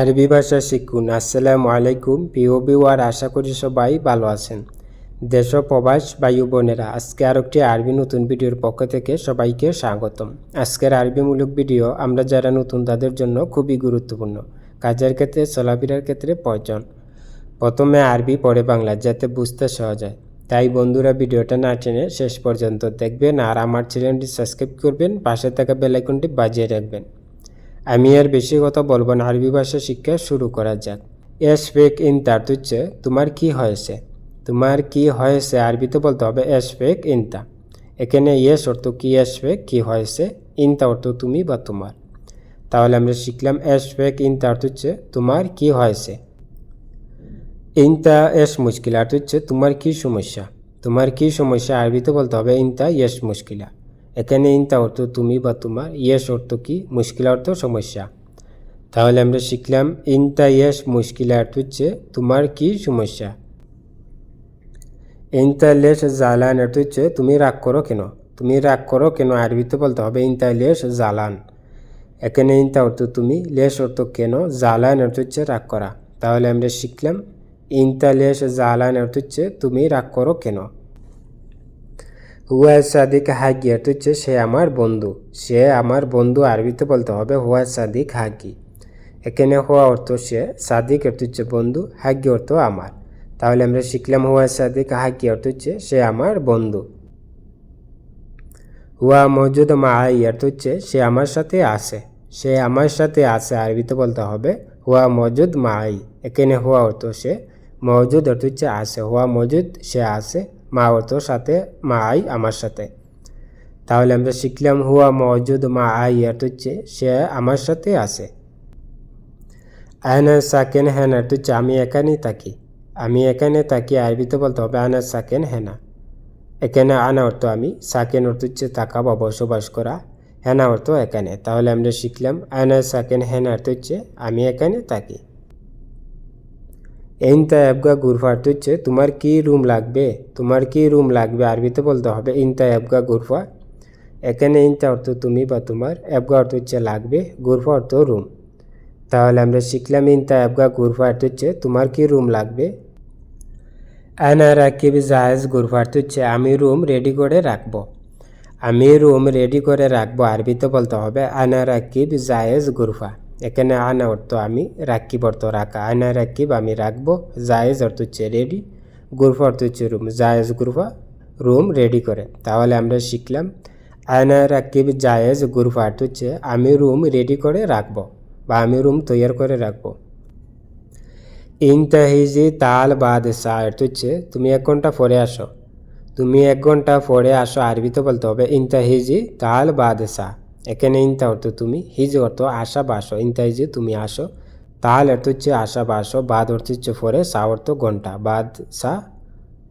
আরবি ভাষা শিখুন। আসসালামু আলাইকুম, প্রিয় বিওয়ার আশা করি সবাই ভালো আছেন। দেশ প্রবাস বায়ু বোনেরা, আজকে আর একটি আরবি নতুন ভিডিওর পক্ষ থেকে সবাইকে স্বাগতম। আজকের আরবিমূলক ভিডিও আমরা যারা নতুন, তাদের জন্য খুবই গুরুত্বপূর্ণ। কাজের ক্ষেত্রে, চলাফেরার ক্ষেত্রে প্রয়োজন। প্রথমে আরবি, পরে বাংলা, যাতে বুঝতে সহজ হয়। তাই বন্ধুরা, ভিডিওটা না টেনে শেষ পর্যন্ত দেখবেন আর আমার চ্যানেলটি সাবস্ক্রাইব করবেন, পাশে থাকা বেলাইকনটি বাজিয়ে রাখবেন। আমি আর বেশি কথা বলব না, আরবি ভাষা শিক্ষা শুরু করা যাক। এস ফেক ইন তার তুচ্ছে, তোমার কি হয়েছে? তোমার কি হয়েছে? আরবিতে বলতে হবে এস ফেক ইনতা এখানে ইয়েস অর্থ কি এস ফেক কি হয়েছে? ইনতা অর্থ তুমি বা তোমার। তাহলে আমরা শিখলাম এস ফেক ইন তার তুচ্ছে, তোমার কি হয়েছে? ইনতা এস মুশকিল, আর হচ্ছে তোমার কি সমস্যা? তোমার কি সমস্যা? আরবিতে বলতে হবে ইনতা ইয়েস মুশকিলা। এখানে ইনতা অর্থ তুমি বা তোমার, ইয়েস অর্থ কি? মুশকিল অর্থ সমস্যা। তাহলে আমরা শিখলাম, ইনতা, ইয়েস, মুশকিলা অর্থ হচ্ছে তোমার কি সমস্যা? ইনতা লেস জালান অর্থ হচ্ছে তুমি রাগ করো কেন? তুমি রাগ করো কেন? আরবিতে বলতে হবে ইনতা লেস জালান। এখানে ইনতা অর্থ তুমি লেস অর্থ কেন? জালান অর্থ হচ্ছে রাগ করা। তাহলে আমরা শিখলাম, ইনতা লেস জালান অর্থ হচ্ছে তুমি রাগ করো কেন? হুয়া সাদিক হাগি অর্থ হচ্ছে সে আমার বন্ধু। সে আমার বন্ধু আরবিতে বলতে হবে হুয়া সাদিক হাগি। এখানে হওয়া অর্থ সে সাদিক অর্থ হচ্ছে বন্ধু, হাগি অর্থ আমার। তাহলে আমরা শিখলাম হুয়া সাদিক হাগি অর্থ হচ্ছে সে আমার বন্ধু। হুয়া মজুদ মা আই অর্থ হচ্ছে সে আমার সাথে আছে। সে আমার সাথে আছে, আরবিতে বলতে হবে হুয়া মজুদ মা আই এখানে হুয়া অর্থ সে মজুদ অর্থ হচ্ছে আছে। হুয়া মজুদ, সে আছে। মা অর্থ সাথে, মা আই আমার সাথে। তাহলে আমরা শিখলাম হুয়া মজুদ মা আই অর্থ হচ্ছে সে আমার সাথে আছে। আয়না সাকেন হ্যান অর্থ হচ্ছে আমি এখানেই থাকি। আমি এখানে থাকি আরবিতে বলতে হবে আনা সাকেন হেনা। এখানে আনা অর্থ আমি, সাকেন অর্থ হচ্ছে থাকা বা বসবাস করা, হেনা অর্থ এখানে। তাহলে আমরা শিখলাম আনা সাকেন হেনা অর্থ হচ্ছে আমি এখানে থাকি। ইনতা অ্যাবগা গুরফা হচ্ছে তোমার কি রুম লাগবে? তোমার কি রুম লাগবে? আরবিতে বলতে হবে ইনতা অ্যাবগা গুরফা এখানে ইনতা অর্থ তুমি বা তোমার অ্যাবগা অর্থ হচ্ছে লাগবে গুরফা অর্থ রুম। তাহলে আমরা শিখলাম ইনতা অ্যাবগা গুরফা হচ্ছে তোমার কি রুম লাগবে? আনা রাকিব জাহেজ গুরফা হচ্ছে আমি রুম রেডি করে রাখব। আমি রুম রেডি করে রাখব, আরবিতে বলতে হবে, আনা রাকিব জায়েজ গুরফা এখানে আনা অর্থ আমি রাকিব অর্থ রাখা। আনা রাকিব আমি রাখব, জায়েজ অর্থ হচ্ছে রেডি গুরফা অর্থ হচ্ছে রুম জায়েজ, গুরফা রুম রেডি করে। তাহলে আমরা শিখলাম আয়না রাকিব জায়েজ, গুরফা অর্থ হচ্ছে আমি রুম রেডি করে রাখব বা আমি রুম তৈরি করে রাখব। ইনতাহিজি তাল বাদ সা অর্থ হচ্ছে তুমি এক ঘণ্টা পরে আসো। তুমি এক ঘণ্টা পরে আসো আরবিতে বলতে হবে ইনতাহিজি তাল বাদ সা এখানে ইনতা অর্থ তুমি, হিজ অর্থ আশা বা আসো ইনতাহিজি তুমি আসো তাল অর্থ হচ্ছে আশা বা বাদ অর্থ হচ্ছে ফরে, সা অর্থ ঘণ্টা, বাদ, সা,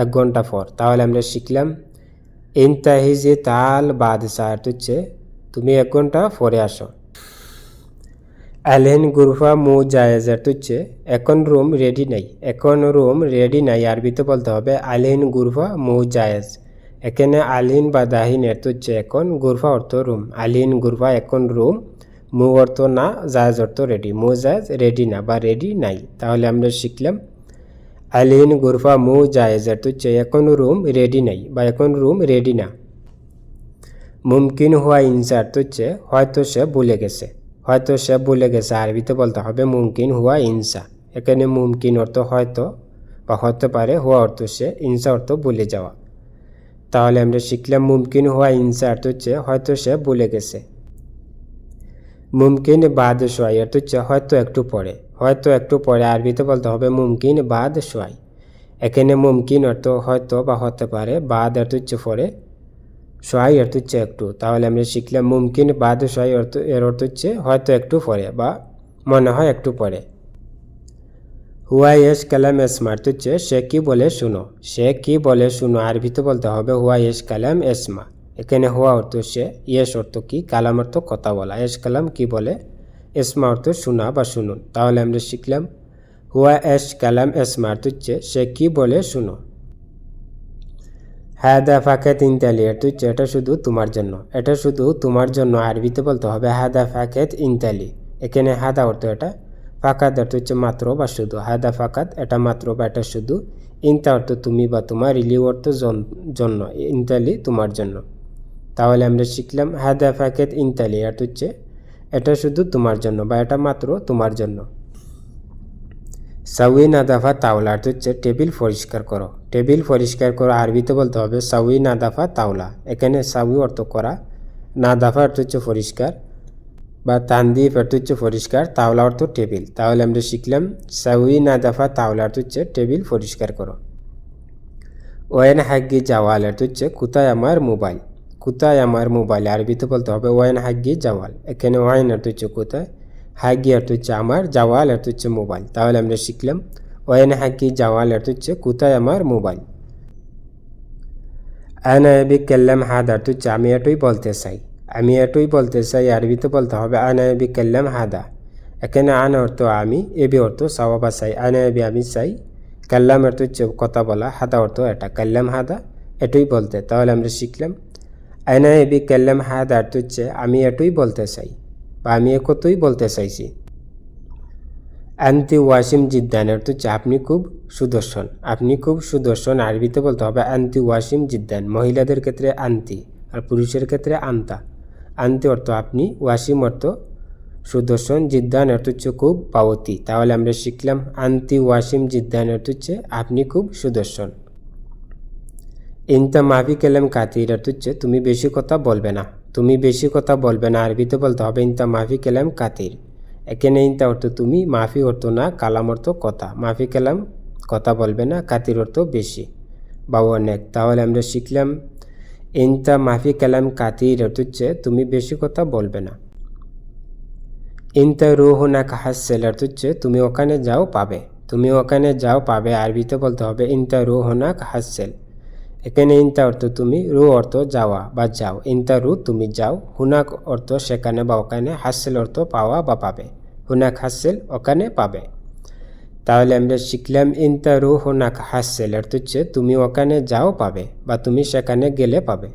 এক ঘণ্টা ফর। তাহলে আমরা শিখলাম ইনতাহিজি তাল, বাদ, সা অর্থ হচ্ছে তুমি এক ঘণ্টা ফরে আসো। অ্যালেন গুরফা মু জায়েজ অর্থ হচ্ছে, এখন রুম রেডি নাই, এখন রুম রেডি নাই, আরবিতে বলতে হবে আলহিন গুরফা মু জায়েজ। এখানে আলহিন বা দাহিন অর্থ হচ্ছে এখন গুরফা অর্থ রুম আলহিন গুরফা এখন রুম মু অর্থ না জায়েজ অর্থ রেডি মু জায়েজ রেডি না বা রেডি নাই। তাহলে আমরা শিখলাম আলহিন গুরফা, মু জায়েজ অর্থ হচ্ছে এখন রুম রেডি নাই বা এখন রুম রেডি না। মুমকিন হওয়া ইনসা অর্থ হচ্ছে হয়তো সে ভুলে গেছে। হয়তো সে ভুলে গেছে। আরবিতে বলতে হবে মুমকিন হুয়া ইনসা। এখানে মুমকিন অর্থ হয়তো বা হতে পারে, হুয়া অর্থ সে, ইনসা অর্থ ভুলে যাওয়া। তাহলে আমরা শিখলাম মুমকিন হওয়া ইনসা অর্থ হচ্ছে, হয়তো সে ভুলে গেছে। মুমকিন বাদ সোয়াই অর্থ হচ্ছে হয়তো একটু পরে, হয়তো একটু পরে আরবিতে বলতে হবে মুমকিন বাদ সোয়াই এখানে মুমকিন অর্থ হয়তো বা হতে পারে, বাদ অর্থ হচ্ছে পরে সোয়াই অর্থ হচ্ছে একটু। তাহলে আমরা শিখলাম মুমকিন বাদ সোয়াই অর্থ, এর অর্থ হচ্ছে হয়তো একটু পরে বা মনে হয় একটু পরে। হুয়া এস কালাম এসমা অর্থ হচ্ছে, সে কি বলে শুনো। সে কি বলে শুনো আরবিতে বলতে হবে হুয়া এস কালাম এসমা এখানে হুয়া অর্থ সে ইয়েস অর্থ কি, কালাম অর্থ কথা বলা। এস কালাম কি বলে এসমা অর্থ শোনা বা শুনুন। তাহলে আমরা শিখলাম হুয়া এস কালাম এসমা অর্থ হচ্ছে, সে কি বলে শুনো। হাদা ফাকেত ইনতালি অর্থ হচ্ছে, এটা শুধু তোমার জন্য। এটা শুধু তোমার জন্য আরবিতে বলতে হবে হাদা ফাকেত ইনতালি এখানে হাদা অর্থ এটা। ফাকাত অর্থ হচ্ছে মাত্র বা শুধু। হাদা ফাকাত, এটা মাত্র বা এটা শুধু। ইনতা অর্থ তুমি বা তোমার, ইলি অর্থ জন- জন্য, ইনতালি তোমার জন্য। তাহলে আমরা শিখলাম হাদা ফাকেত, ইনতালি অর্থ হচ্ছে এটা শুধু তোমার জন্য বা এটা মাত্র তোমার জন্য। সাউই নাদাফা তাওলা অর্থ হচ্ছে টেবিল পরিষ্কার করো। টেবিল পরিষ্কার করো, আরবিতে বলতে হবে সাউই নাদাফা তাওলা। এখানে সাউই অর্থ করা, নাদাফা অর্থ হচ্ছে পরিষ্কার। বা তানদিফ অর্থ হচ্ছে পরিষ্কার তাওলা অর্থ টেবিল। তাহলে আমরা শিখলাম সাউই নাদাফা তাওলা অর্থ হচ্ছে টেবিল পরিষ্কার করো। ওয়েন হাগ্গি জাওয়াল অর্থ হচ্ছে কোথায় আমার মোবাইল। কোথায় আমার মোবাইল, আরবিতে বলতে হবে ওয়েন হাগ্গি জাওয়াল। এখানে ওয়াইন অর্থ হচ্ছে কোথায় হাগ্গি অর্থ হচ্ছে আমার, জাওয়াল অর্থ হচ্ছে মোবাইল। তাহলে আমরা শিখলাম ওয়েন হাগ্গি জাওয়াল অর্থ হচ্ছে কোথায় আমার মোবাইল। আনা এবি কাল্লাম হাদ অর্থ হচ্ছে আমি এটুই বলতে চাই। আমি এটুই বলতে চাই আরবিতে বলতে হবে, আনা এবি কাল্লাম হাদা। এখানে আন অর্থ আমি এবি অর্থ সাওয়াবা চাই। আনা এবি আমি চাই, কাল্লাম অর্থ কথা বলা, হাদা অর্থ এটা, কাল্লাম হাদা এটুই বলতে। তাহলে আমরা শিখলাম আয়না এবি কাল্লাম হাদা অর্থ হচ্ছে, আমি এটুই বলতে চাই বা আমি একথই বলতে চাইছি। আন্তি ওয়াসিম জিদ্দান অর্থ হচ্ছে, আপনি খুব সুদর্শন। আপনি খুব সুদর্শন আরবিতে বলতে হবে, আন্তি ওয়াসিম জিদ্দান। মহিলাদের ক্ষেত্রে আন্তি আর পুরুষের ক্ষেত্রে আন্তা আন্তি অর্থ আপনি ওয়াসিম অর্থ সুদর্শন, জিদ্দান অর্থ হচ্ছে খুব পাওতি। তাহলে আমরা শিখলাম আন্তি ওয়াসিম, জিদ্দান অর্থ হচ্ছে আপনি খুব সুদর্শন। ইনতা মাফি কেলাম কাতির অর্থ হচ্ছে তুমি বেশি কথা বলবে না। তুমি বেশি কথা বলবে না, আরবিতে বলতে হবে ইনতা মাফি কেলাম কাতির। এখানে ইনতা অর্থ তুমি, মাফি অর্থ না, কালাম অর্থ কথা। মাফি কেলাম কথা বলবে না, কাতির অর্থ বেশি। বা অনেক। তাহলে আমরা শিখলাম ইনতা মাফি কালাম কাতির অর্থ হচ্ছে তুমি বেশি কথা বলবে না। ইনতা রুহ না কাহাসেল অর্থ হচ্ছে তুমি ওখানে যাও পাবে। তুমি ওখানে যাও পাবে, আরবিতে বলতে হবে ইনতা রুহ না কাহাসেল। এখানে ইনতা অর্থ তুমি, রু অর্থ যাওয়া বা যাও। ইনতা রু, তুমি যাও। হুনাক অর্থ সেখানে বা ওখানে, হাসেল অর্থ পাওয়া বা পাবে। হুনাক হাসেল ওখানে পাবে। তাহলে আমরা শিখলাম ইনতা রু হুনাক হাসেল, অর্থ হচ্ছে তুমি ওখানে যাও পাবে বা তুমি সেখানে গেলে পাবে।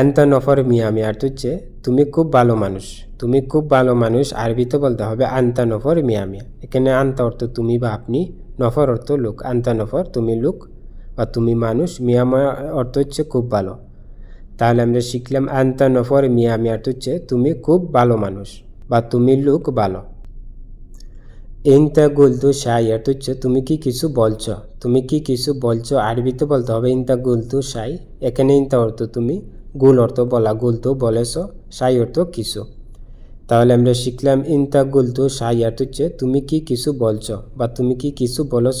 আন্তা নফর মিয়ামি, অর্থ হচ্ছে তুমি খুব ভালো মানুষ, তুমি খুব ভালো মানুষ, আরবিতে বলতে হবে আন্তা নফর মিয়ামিয়া এখানে আন্তা অর্থ তুমি বা আপনি, নফর অর্থ লোক, আন্তা নফর তুমি লোক বা তুমি মানুষ, মিয়ামা অর্থ হচ্ছে খুব ভালো। তাহলে আমরা শিখলাম আন্তা নফর মিয়ামি, অর্থ হচ্ছে তুমি খুব ভালো মানুষ বা তুমি লোক ভালো। ইনতা গুলতু সাই অর্থ তুচ্ছ তুমি কি কিছু বলছো তুমি কি কিছু বলছো আরবিতে বলতে হবে ইনতা গুলতু সাই এখানে ইনতা অর্থ তুমি গুল অর্থ বলা গুল গুলতু বলেছ সাই অর্থ কিছু তাহলে আমরা শিখলাম ইনতা গুলতু সাই অর্থ তুচ্ছ তুমি কি কিছু বলছো বা তুমি কি কিছু বলেছ